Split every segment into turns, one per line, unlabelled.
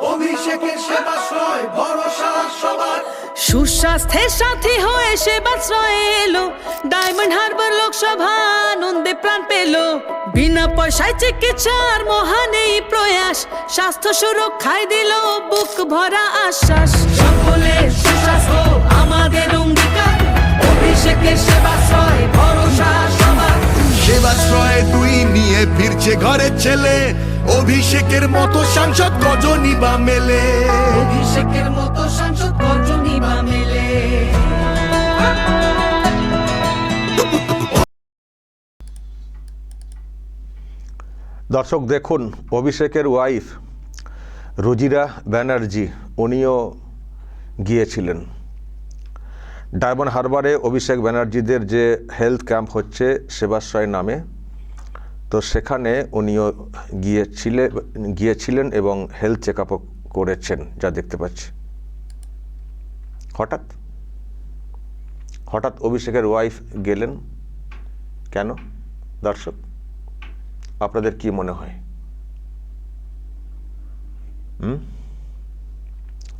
অভিষেকের সেবাশ্রয় ভরসা সবার।
সুস্বাস্থ্যের সাথী হয়ে সেবাশ্রয়ে এলো। ডায়মন্ড হারবার লোকসভা আনন্দে প্রাণ পেল। বিনা পয়সায় চিকিৎসার মহান এই প্রয়াস স্বাস্থ্য সুরক্ষায় দিল বুক ভরা আশ্বাস। সকলের সুস্বাস্থ্য আমাদের অঙ্গীকার। অভিষেকের সেবাশ্রয় ভরসা সবার।
সেবাশ্রয় দুই নিয়ে ফিরছে ঘরের ছেলে। অভিষেকের মতো সাংসদ গজনী বা মেলে।
অভিষেকের মতো সাংসদ গজনী বা মেলে।
দর্শক দেখুন অভিষেকের ওয়াইফ রুজিরা ব্যানার্জি উনিও গিয়েছিলেন। ডায়মন্ড হারবারে অভিষেক ব্যানার্জিদের যে হেলথ ক্যাম্প হচ্ছে সেবাশ্রয় নামে। তো সেখানে উনিও গিয়েছিলেন গিয়েছিলেন এবং হেলথ চেক আপও করেছেন, যা দেখতে পাচ্ছি। হঠাৎ? হঠাৎ অভিষেকের ওয়াইফ গেলেন? কেন? দর্শক, আপনাদের কি মনে হয়?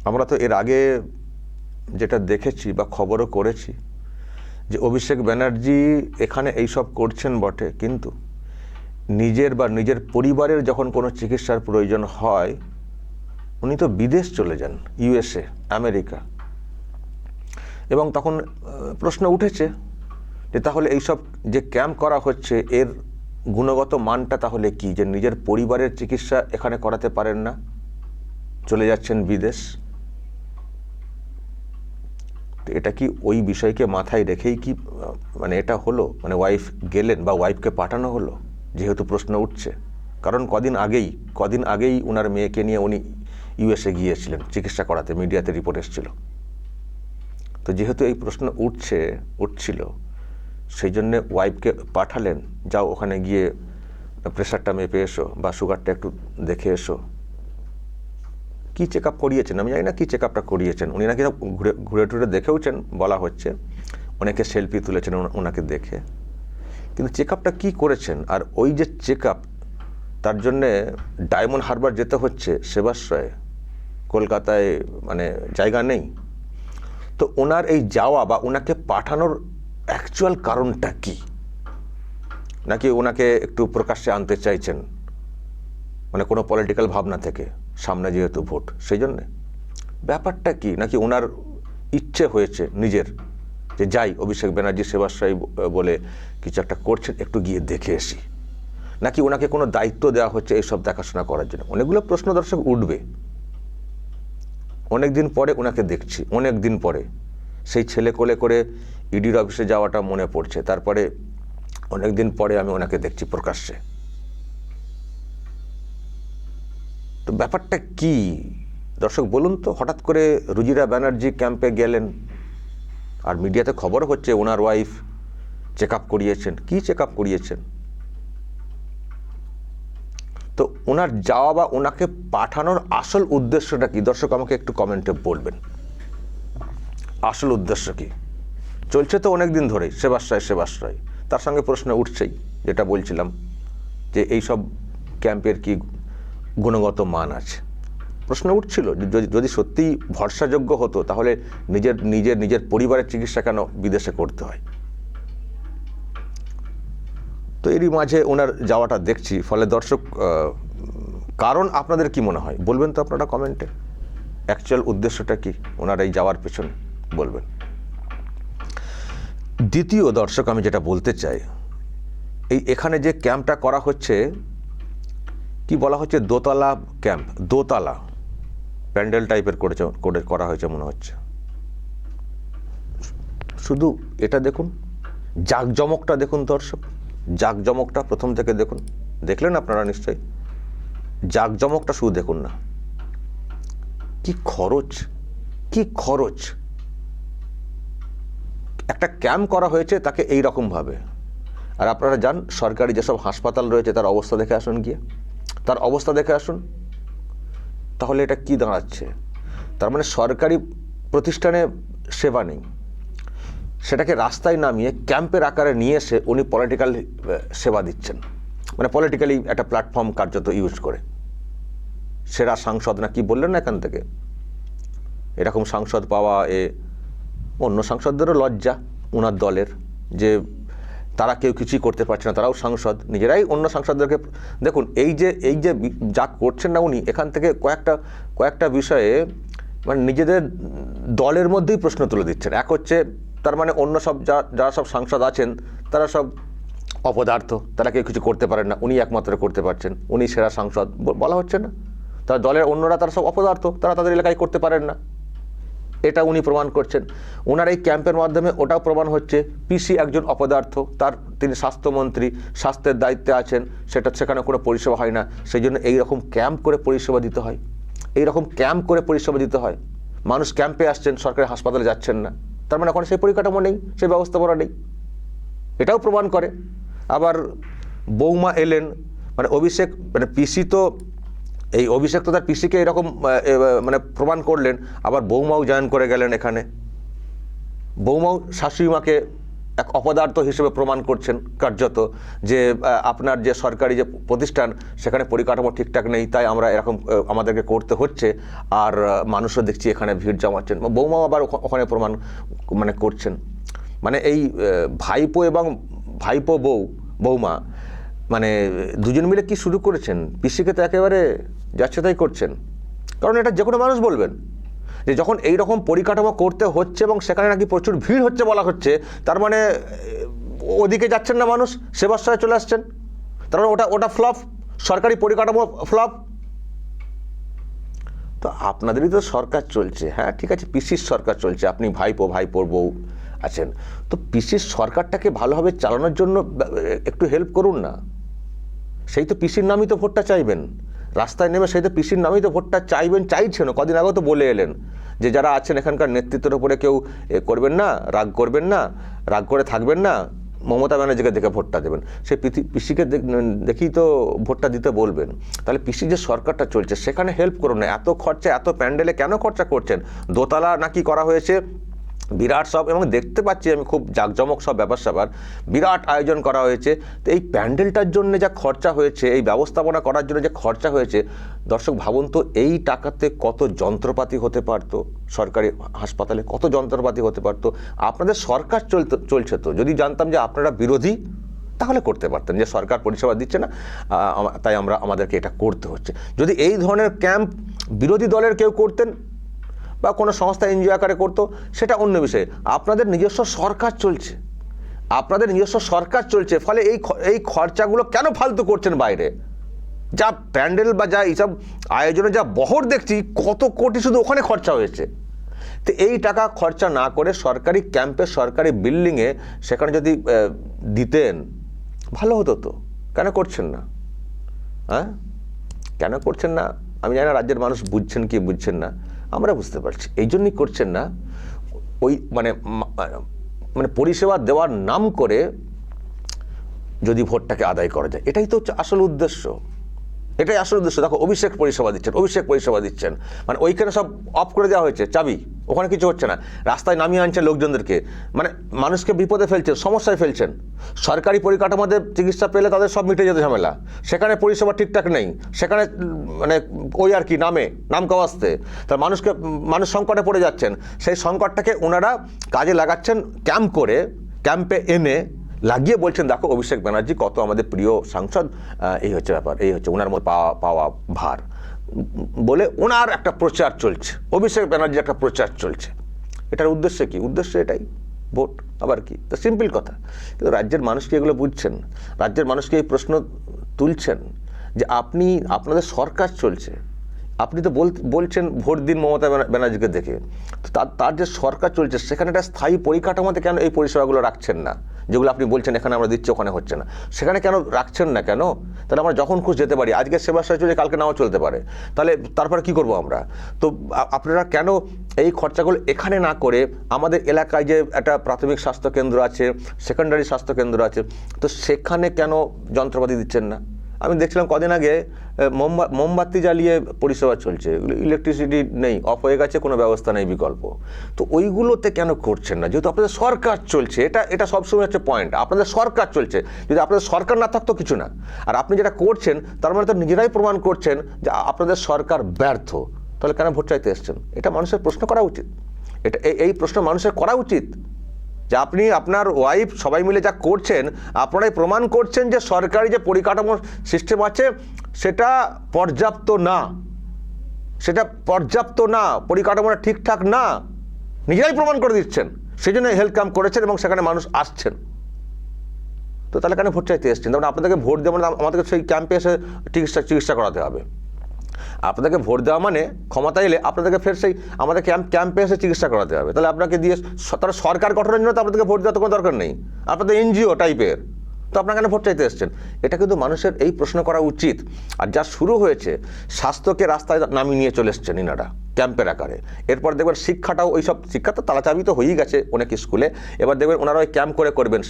আমরা তো এর আগে যেটা দেখেছি বা খবরও করেছি যে অভিষেক ব্যানার্জি এখানে এইসব করছেন বটে, কিন্তু নিজের বা নিজের পরিবারের যখন কোনো চিকিৎসার প্রয়োজন হয়, উনি তো বিদেশ চলে যান ইউএসএ আমেরিকা। এবং তখন প্রশ্ন উঠেছে যে তাহলে এইসব যে ক্যাম্প করা হচ্ছে, এর গুণগত মানটা তাহলে কি? যে নিজের পরিবারের চিকিৎসা এখানে করাতে পারেন না, চলে যাচ্ছেন বিদেশ। তো এটা কি ওই বিষয়কে মাথায় রেখেই কি মানে এটা হলো? মানে ওয়াইফ গেলেন বা ওয়াইফকে পাঠানো হলো? যেহেতু প্রশ্ন উঠছে। কারণ কদিন আগেই কদিন আগেই ওনার মেয়েকে নিয়ে উনি ইউএসএ গিয়েছিলেন, চিকিৎসা করাতে, মিডিয়াতে রিপোর্ট এসেছিল। তো যেহেতু এই প্রশ্ন উঠছে, উঠছিল, সেই জন্যে ওয়াইফকে পাঠালেন, যাও ওখানে গিয়ে প্রেশারটা মেপে এসো বা সুগারটা একটু দেখে এসো। কী চেক আপ করিয়েছেন? আমি জানি না কী চেক আপটা করিয়েছেন। উনি নাকি ঘুরে ঘুরে টুরে দেখেওছেন, বলা হচ্ছে। অনেকে সেলফি তুলেছেন ওনা- ওনাকে দেখে। কিন্তু চেক আপটা কী করেছেন? আর ওই যে চেক আপ তার জন্যে ডায়মন্ড হারবার যেতে হচ্ছে সেবাশ্রয়ে কলকাতায় মানে জায়গা নেই। তো ওনার এই যাওয়া বা ওনাকে পাঠানোর অ্যাকচুয়াল কারণটা কি? নাকি ওনাকে একটু প্রকাশ্যে আনতে চাইছেন? মানে কোনো পলিটিক্যাল ভাবনা থেকে সামনে যেহেতু ভোট, সেই জন্যে? ব্যাপারটা কি? নাকি ওনার ইচ্ছে হয়েছে নিজের? যে যাই, অভিষেক ব্যানার্জি সেবাশ্রয়ী বলে কিছু একটা করছেন, একটু গিয়ে দেখে আসি। নাকি ওনাকে কোনো দায়িত্ব দেওয়া হচ্ছে এইসব দেখাশোনা করার জন্য? অনেকগুলো প্রশ্ন দর্শক উঠবে। অনেক দিন পরে ওনাকে দেখছি অনেক দিন পরে। সেই ছেলে কোলে করে ইডির অফিসে যাওয়াটা মনে পড়ছে। তারপরে অনেক দিন পরে আমি ওনাকে দেখছি প্রকাশ্যে। তো ব্যাপারটা কি? দর্শক, বলুন তো, হঠাৎ করে রুজিরা ব্যানার্জি ক্যাম্পে গেলেন আর মিডিয়াতে খবর হচ্ছে ওনার ওয়াইফ চেক আপ করিয়েছেন। কি চেক আপ করিয়েছেন? তো ওনার যাওয়া বা ওনাকে পাঠানোর আসল উদ্দেশ্যটা কি? দর্শক আমাকে একটু কমেন্টে বলবেন। আসল উদ্দেশ্য কি? চলছে তো অনেক দিন ধরেই, সেবাশ্রয় সেবাশ্রয়। তার সঙ্গে প্রশ্ন উঠছেই, যেটা বলছিলাম যে এই সব ক্যাম্পের কি গুণগত মান আছে? প্রশ্ন উঠছিল যদি যদি সত্যিই ভরসাযোগ্য হতো, তাহলে নিজের নিজের নিজের পরিবারের চিকিৎসা কেন বিদেশে করতে হয়? তো এরই মাঝে ওনার যাওয়াটা দেখছি, ফলে দর্শক কারণ আপনাদের কি মনে হয়? বলবেন তো আপনারা কমেন্টে অ্যাকচুয়াল উদ্দেশ্যটা কি? ওনার এই যাওয়ার পেছনে বলবেন। দ্বিতীয় দর্শক, আমি যেটা বলতে চাই, এই এখানে যে ক্যাম্পটা করা হচ্ছে, কি বলা হচ্ছে? দোতলা ক্যাম্প, দোতলা। প্যান্ডেল টাইপের করেছে, করে, করা হয়েছে মনে হচ্ছে। শুধু এটা দেখুন, জাকজমকটা দেখুন দর্শক, জাকজমকটা প্রথম থেকে দেখুন। দেখলেন আপনারা নিশ্চয়ই? জাকজমকটা শুধু দেখুন না। কি খরচ কি খরচ। একটা ক্যাম্প করা হয়েছে তাকে এই রকমভাবে আর আপনারা যান, সরকারি যেসব হাসপাতাল রয়েছে, তার অবস্থা দেখে আসুন গিয়ে। তার অবস্থা দেখে আসুন। তাহলে এটা কি দাঁড়াচ্ছে? তার মানে সরকারি প্রতিষ্ঠানে সেবা নেই। সেটাকে রাস্তায় নামিয়ে ক্যাম্পের আকারে নিয়ে এসে উনি পলিটিক্যাল সেবা দিচ্ছেন। মানে পলিটিক্যালি একটা প্ল্যাটফর্ম কার্যত ইউজ করে। সেরা সাংসদ না কি বললেন না এখান থেকে? এরকম সাংসদ পাওয়া, এ অন্য সাংসদদেরও লজ্জা ওনার দলের যে তারা কেউ কিছুই করতে পারছে না, তারাও সাংসদ, নিজেরাই অন্য সাংসদদেরকে, দেখুন, এই যে এই যে যা করছেন না উনি, এখান থেকে কয়েকটা কয়েকটা বিষয়ে মানে নিজেদের দলের মধ্যেই প্রশ্ন তুলে দিচ্ছেন। এক হচ্ছে, তার মানে অন্য সব যা, যারা সব সাংসদ আছেন, তারা সব অপদার্থ, তারা কেউ কিছু করতে পারেন না, উনি একমাত্র করতে পারছেন, উনি সেরা সাংসদ বলা হচ্ছে না। তার দলের অন্যরা তারা সব অপদার্থ, তারা তাদের এলাকায় করতে পারেন না। এটা উনি প্রমাণ করছেন। ওনার এই ক্যাম্পের মাধ্যমে ওটাও প্রমাণ হচ্ছে, পিসি একজন অপদার্থ, তার তিনি স্বাস্থ্যমন্ত্রী, স্বাস্থ্যের দায়িত্বে আছেন, সেটা সেখানে কোনো পরিষেবা হয় না। সেই জন্য এইরকম ক্যাম্প করে পরিষেবা দিতে হয়। এইরকম ক্যাম্প করে পরিষেবা দিতে হয়। মানুষ ক্যাম্পে আসছেন, সরকারি হাসপাতালে যাচ্ছেন না। তার মানে এখন সেই পরিকাঠামো নেই, সেই ব্যবস্থাপনা নেই। এটাও প্রমাণ করে। আবার বৌমা এলেন মানে অভিষেক মানে পিসি তো এই অভিষেক তো তার পিসিকে এরকম মানে প্রমাণ করলেন, আবার বৌমাও জয়েন করে গেলেন এখানে। বৌমাও শাশুড়ি মাকে এক অপদার্থ হিসেবে প্রমাণ করছেন কার্যত যে আপনার যে সরকারি যে প্রতিষ্ঠান, সেখানে পরিকাঠামো ঠিকঠাক নেই, তাই আমরা এরকম আমাদেরকে করতে হচ্ছে, আর মানুষও দেখছি এখানে ভিড় জমাচ্ছেন। বৌমাও আবার ওখা- ওখানে প্রমাণ মানে করছেন। মানে এই ভাইপো এবং ভাইপো বউ, বৌমা মানে দুজন মিলে কি শুরু করেছেন? পিসিকে তো একেবারে যাচ্ছে তাই করছেন। কারণ এটা যে কোনো মানুষ বলবেন যে যখন এই রকম পরিকাঠামো করতে হচ্ছে এবং সেখানে নাকি প্রচুর ভিড় হচ্ছে বলা হচ্ছে, তার মানে ওদিকে যাচ্ছেন না মানুষ, সেবাশ্রয়ে চলে আসছেন। তার মানে ওটা ওটা ফ্লপ, সরকারি পরিকাঠামো ফ্লপ। তো আপনাদেরই তো সরকার চলছে হ্যাঁ ঠিক আছে, পিসির সরকার চলছে, আপনি ভাইপো, ভাইপোর বউ আছেন। তো পিসির সরকারটাকে ভালোভাবে চালানোর জন্য একটু হেল্প করুন না। সেই তো পিসির নামই তো ভোটটা চাইবেন। রাস্তায় নেমে সেই তো পিসির নামেই তো ভোটটা চাইবেন চাইছেন কদিন আগেও তো বলে এলেন যে যারা আছেন এখানকার নেতৃত্বের উপরে কেউ এ করবেন না, রাগ করবেন না, রাগ করে থাকবেন না, মমতা ব্যানার্জিকে দেখে ভোটটা দেবেন। সে পিসি- পিসিকে দেখ- দেখেই তো ভোটটা দিতে বলবেন। তাহলে পিসি যে সরকারটা চলছে, সেখানে হেল্প করুন না। এত খরচা, এত প্যান্ডেলে কেন খরচা করছেন? দোতলা নাকি করা হয়েছে বিরাট সব এবং দেখতে পাচ্ছি আমি খুব জাঁকজমক সব ব্যাপার স্যাপার। বিরাট আয়োজন করা হয়েছে। তো এই প্যান্ডেলটার জন্য যা খরচা হয়েছে, এই ব্যবস্থাপনা করার জন্য যে খরচা হয়েছে, দর্শক ভাবুন তো এই টাকাতে কত যন্ত্রপাতি হতে পারতো? সরকারি হাসপাতালে কত যন্ত্রপাতি হতে পারতো? আপনাদের সরকার চলতে, চলছে তো। যদি জানতাম যে আপনারা বিরোধী, তাহলে করতে পারতেন। যে সরকার পরিষেবা দিচ্ছে না তাই আমরা আমাদেরকে এটা করতে হচ্ছে। যদি এই ধরনের ক্যাম্প বিরোধী দলের কেউ করতেন বা কোনো সংস্থা এনজিও আকারে করতো, সেটা অন্য বিষয়। আপনাদের নিজস্ব সরকার চলছে। আপনাদের নিজস্ব সরকার চলছে, ফলে এই এই খরচাগুলো কেন ফালতু করছেন বাইরে? যা প্যান্ডেল বা যা এইসব আয়োজনে যা বহর দেখছি, কত কোটি শুধু ওখানে খরচা হয়েছে। তো এই টাকা খরচা না করে সরকারি ক্যাম্পে, সরকারি বিল্ডিংয়ে সেখানে যদি দিতেন, ভালো হতো তো। কেন করছেন না? হ্যাঁ কেন করছেন না? আমি জানি না, রাজ্যের মানুষ বুঝছেন কি বুঝছেন না। আমরা বুঝতে পারছি। এই জন্যই করছেন না। ওই মানে মানে পরিষেবা দেওয়ার নাম করে যদি ভোটটাকে আদায় করা যায়। এটাই তো হচ্ছে আসল উদ্দেশ্য। এটাই আসল উদ্দেশ্য। দেখো, অভিষেক পরিষেবা দিচ্ছেন, অভিষেক পরিষেবা দিচ্ছেন। মানে ওইখানে সব অফ করে দেওয়া হয়েছে, চাবি। ওখানে কিছু হচ্ছে না। রাস্তায় নামিয়ে আনছেন লোকজনদেরকে। মানে মানুষকে বিপদে ফেলছেন সমস্যায় ফেলছেন। সরকারি পরিকাঠামোতে চিকিৎসা পেলে তাদের সব মিটে যেতে ঝামেলা। সেখানে পরিষেবা ঠিকঠাক নেই। সেখানে মানে ওই আর কি, নামে, নাম কাওয়াস্তে। তা মানুষকে, মানুষ সংকটে পড়ে যাচ্ছেন। সেই সংকটটাকে ওনারা কাজে লাগাচ্ছেন ক্যাম্প করে, ক্যাম্পে এনে লাগিয়ে বলছেন, দেখো অভিষেক ব্যানার্জি, কত আমাদের প্রিয় সাংসদ এই হচ্ছে ব্যাপার, এই হচ্ছে ওনার মধ্যে পাওয়া পাওয়া ভার। বলে ওনার একটা প্রচার চলছে, অভিষেক ব্যানার্জির একটা প্রচার চলছে। এটার উদ্দেশ্য কি? উদ্দেশ্য এটাই, ভোট, আবার কি? তো সিম্পল কথা, কিন্তু রাজ্যের মানুষকে এগুলো বুঝছেন? রাজ্যের মানুষকে এই প্রশ্ন তুলছেন যে আপনি, আপনাদের সরকার চলছে আপনি তো বলছেন ভোট দিন মমতা ব্যানা- ব্যানার্জিকে দেখে। তো তার যে সরকার চলছে, সেখানে একটা স্থায়ী পরিকাঠামোতে কেন এই পরিষেবাগুলো রাখছেন না? যেগুলো আপনি বলছেন এখানে আমরা দিচ্ছি, ওখানে হচ্ছে না। সেখানে কেন রাখছেন না কেন? তাহলে আমরা যখন খুশ যেতে পারি। আজকে সেবাশ্রয় চলে কালকে নাও চলতে পারে। তাহলে তারপরে কি করব আমরা? তো আপনারা কেন এই খরচাগুলো এখানে না করে আমাদের এলাকায় যে একটা প্রাথমিক স্বাস্থ্য কেন্দ্র আছে, সেকেন্ডারি স্বাস্থ্য কেন্দ্র আছে, তো সেখানে কেন যন্ত্রপাতি দিচ্ছেন না? আমি দেখছিলাম কদিন আগে মোমবা- মোমবাতি জ্বালিয়ে পরিষেবা চলছে। ইলেকট্রিসিটি নেই অফ হয়ে গেছে, কোনো ব্যবস্থা নেই বিকল্প। তো ওইগুলোতে কেন করছেন না? যেহেতু আপনাদের সরকার চলছে, এটা এটা সবসময় হচ্ছে পয়েন্ট আপনাদের সরকার চলছে, যদি আপনাদের সরকার না থাকতো কিছু না। আর আপনি যেটা করছেন, তার মানে তো নিজেরাই প্রমাণ করছেন যে আপনাদের সরকার ব্যর্থ। তাহলে কেন ভোট চাইতে এসছেন? এটা মানুষের প্রশ্ন করা উচিত। এটা এই প্রশ্ন মানুষের করা উচিত যে আপনি আপনার ওয়াইফ সবাই মিলে যা করছেন, আপনারাই প্রমাণ করছেন যে সরকারি যে পরিকাঠামো সিস্টেম আছে, সেটা পর্যাপ্ত না। সেটা পর্যাপ্ত না, পরিকাঠামোটা ঠিকঠাক না। নিজেরাই প্রমাণ করে দিচ্ছেন। সেই জন্য হেলথ ক্যাম্প করেছেন এবং সেখানে মানুষ আসছেন। তো তাহলে কেন ভোট চাইতে এসছেন? তখন আপনাদেরকে ভোট দেবেন মানে আমাদেরকে সেই ক্যাম্পে এসে চিকিৎসা চিকিৎসা করাতে হবে। আপনাদেরকে ভোট দেওয়া মানে ক্ষমতা এলে আপনাদেরকে ফের সেই আমাদের ক্যাম্প, ক্যাম্পে এসে চিকিৎসা করাতে হবে। তাহলে আপনাকে দিয়ে তার সরকার গঠনের জন্য তো আপনাদেরকে ভোট দেওয়ার তো কোনো দরকার নেই। আপনাদের এনজিও টাইপের। তো আপনার কেন ভোট চাইতে এসছেন? এটা কিন্তু মানুষের এই প্রশ্ন করা উচিত। আর যা শুরু হয়েছে, স্বাস্থ্যকে রাস্তায় নামিয়ে নিয়ে চলে এসছেন ইনারা। ক্যাম্পের আকারে। এরপর দেখবেন শিক্ষাটাও ওই সব শিক্ষা তো তালাচাবি তো হয়েই গেছে অনেক স্কুলে। এবার দেখবেন ওনারা ওই ক্যাম্প করে করবেন।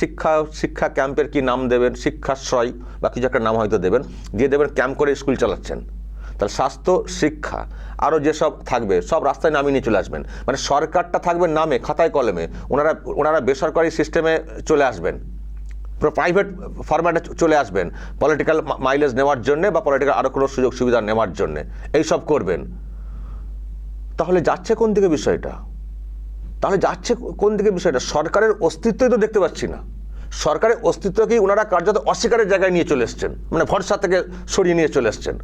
শিক্ষা শিক্ষা ক্যাম্পের কি নাম দেবেন? শিক্ষাশ্রয় বা কিছু একটা নাম হয়তো দেবেন। দিয়ে দেবেন ক্যাম্প করে স্কুল চালাচ্ছেন। তাহলে স্বাস্থ্য, শিক্ষা আরও যেসব থাকবে, সব রাস্তায় নামিয়ে নিয়ে চলে আসবেন। মানে সরকারটা থাকবে নামে, খাতায় কলমে। ওনারা ওনারা বেসরকারি সিস্টেমে চলে আসবেন। পুরো প্রাইভেট ফরম্যাটে চলে আসবেন। পলিটিক্যাল মাইলেজ নেওয়ার জন্যে বা পলিটিক্যাল আরও কোনো সুযোগ সুবিধা নেওয়ার জন্য। এইসব করবেন। তাহলে যাচ্ছে কোন দিকে বিষয়টা? তাহলে যাচ্ছে কোন দিকে বিষয়টা? সরকারের অস্তিত্বই তো দেখতে পাচ্ছি না। সরকারের অস্তিত্বকেই ওনারা কার্যত অস্বীকারের জায়গায় নিয়ে চলে এসছেন। মানে ভরসা থেকে সরিয়ে নিয়ে চলে এসছেন।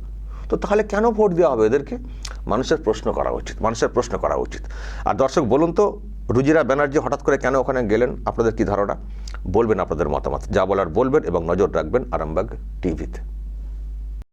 তো তাহলে কেন ভোট দেওয়া হবে এদেরকে? মানুষের প্রশ্ন করা উচিত, মানুষের প্রশ্ন করা উচিত। আর দর্শক, বলুন তো, রুজিরা ব্যানার্জি হঠাৎ করে কেন ওখানে গেলেন? আপনাদের কি ধারণা? বলবেন আপনাদের মতামত। যা বলার বলবেন এবং নজর রাখবেন আরামবাগ টিভিতে।